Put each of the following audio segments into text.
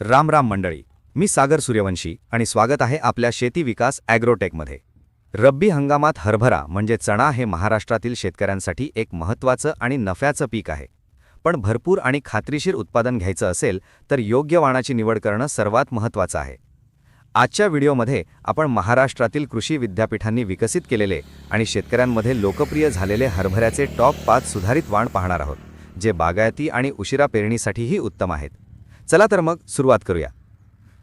राम राम मंडळी मी सागर सूर्यवंशी आणि स्वागत आहे आपल्या शेती विकास ॲग्रोटेकमध्ये. रब्बी हंगामात हरभरा म्हणजे चणा हे महाराष्ट्रातील शेतकऱ्यांसाठी एक महत्त्वाचं आणि नफ्याचं पीक आहे. पण भरपूर आणि खात्रीशीर उत्पादन घ्यायचं असेल तर योग्य वाणाची निवड करणं सर्वात महत्त्वाचं आहे. आजच्या व्हिडिओमध्ये आपण महाराष्ट्रातील कृषी विद्यापीठांनी विकसित केलेले आणि शेतकऱ्यांमध्ये लोकप्रिय झालेले हरभऱ्याचे टॉप पाच सुधारित वाण पाहणार आहोत जे बागायती आणि उशिरा पेरणीसाठीही उत्तम आहेत. चला तर मग सुरुवात करूया.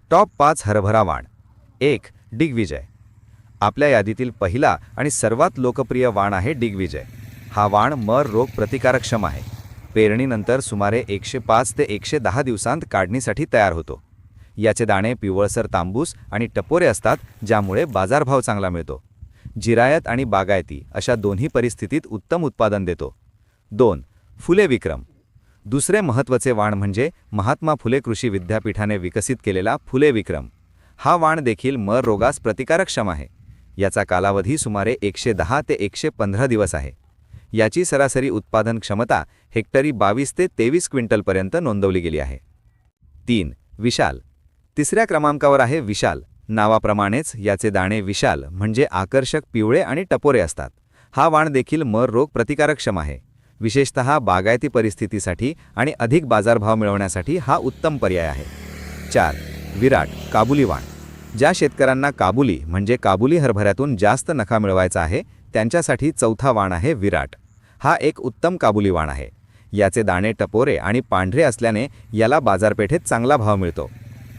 टॉप पाच हरभरा वाण. एक दिग्विजय. आपल्या यादीतील पहिला आणि सर्वात लोकप्रिय वाण आहे दिग्विजय. हा वाण मर रोग प्रतिकारक्षम आहे. पेरणीनंतर सुमारे एकशे पाच ते एकशे दहा दिवसांत काढणीसाठी तयार होतो. याचे दाणे पिवळसर तांबूस आणि टपोरे असतात ज्यामुळे बाजारभाव चांगला मिळतो. जिरायत आणि बागायती अशा दोन्ही परिस्थितीत उत्तम उत्पादन देतो. दोन फुले विक्रम. दुसरे महत्त्वाचे वाण म्हणजे महात्मा फुले कृषी विद्यापीठाने विकसित केलेला फुले विक्रम. हा वाण देखील मर रोगास प्रतिकारक्षम आहे. याचा कालावधी सुमारे एकशे दहा ते एकशे पंधरा दिवस आहे. याची सरासरी उत्पादन क्षमता हेक्टरी बावीस ते तेवीस क्विंटलपर्यंत नोंदवली गेली आहे. तीन विशाल. तिसऱ्या क्रमांकावर आहे विशाल. नावाप्रमाणेच याचे दाणे विशाल म्हणजे आकर्षक पिवळे आणि टपोरे असतात. हा वाण देखील मर रोग प्रतिकारक्षम आहे. विशेषतः बागायती परिस्थितीसाठी आणि अधिक बाजारभाव मिळवण्यासाठी हा उत्तम पर्याय आहे. चार विराट काबुली वाण. ज्या शेतकऱ्यांना काबुली म्हणजे काबुली हरभऱ्यातून जास्त नफा मिळवायचा आहे त्यांच्यासाठी चौथा वाण आहे विराट. हा एक उत्तम काबुली वाण आहे. याचे दाणे टपोरे आणि पांढरे असल्याने याला बाजारपेठेत चांगला भाव मिळतो.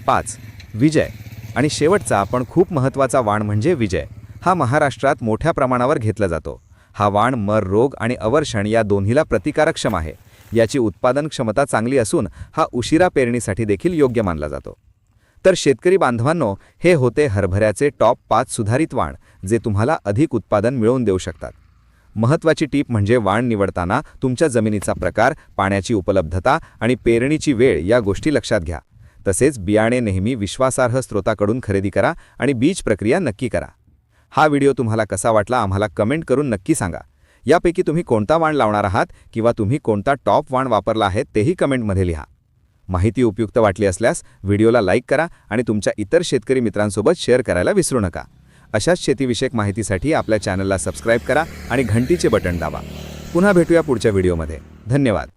पाच विजय. आणि शेवटचा पण खूप महत्त्वाचा वाण म्हणजे विजय. हा महाराष्ट्रात मोठ्या प्रमाणावर घेतला जातो. हा वाण मर रोग आणि अवर्षण या दोन्हीला प्रतिकारक्षम आहे. याची उत्पादन क्षमता चांगली असून हा उशिरा पेरणीसाठी देखील योग्य मानला जातो. तर शेतकरी बांधवांनो हे होते हरभऱ्याचे टॉप पाच सुधारित वाण जे तुम्हाला अधिक उत्पादन मिळवून देऊ शकतात. महत्त्वाची टीप म्हणजे वाण निवडताना तुमच्या जमिनीचा प्रकार पाण्याची उपलब्धता आणि पेरणीची वेळ या गोष्टी लक्षात घ्या. तसेच बियाणे नेहमी विश्वासार्ह स्रोताकडून खरेदी करा आणि बीज प्रक्रिया नक्की करा. हा व्हिडिओ तुम्हाला कसा वाटला आम्हाला कमेंट करून नक्की सांगा. यापैकी तुम्ही कोणता वाण लावणार आहात किंवा तुम्ही कोणता टॉप वाण वापरला आहे तेही कमेंटमध्ये लिहा. माहिती उपयुक्त वाटली असल्यास व्हिडिओला लाईक करा आणि तुमच्या इतर शेतकरी मित्रांसोबत शेअर करायला विसरू नका. अशाच शेतीविषयक माहितीसाठी आपल्या चॅनलला सबस्क्राईब करा आणि घंटीचे बटण दाबा. पुन्हा भेटूया पुढच्या व्हिडिओमध्ये. धन्यवाद.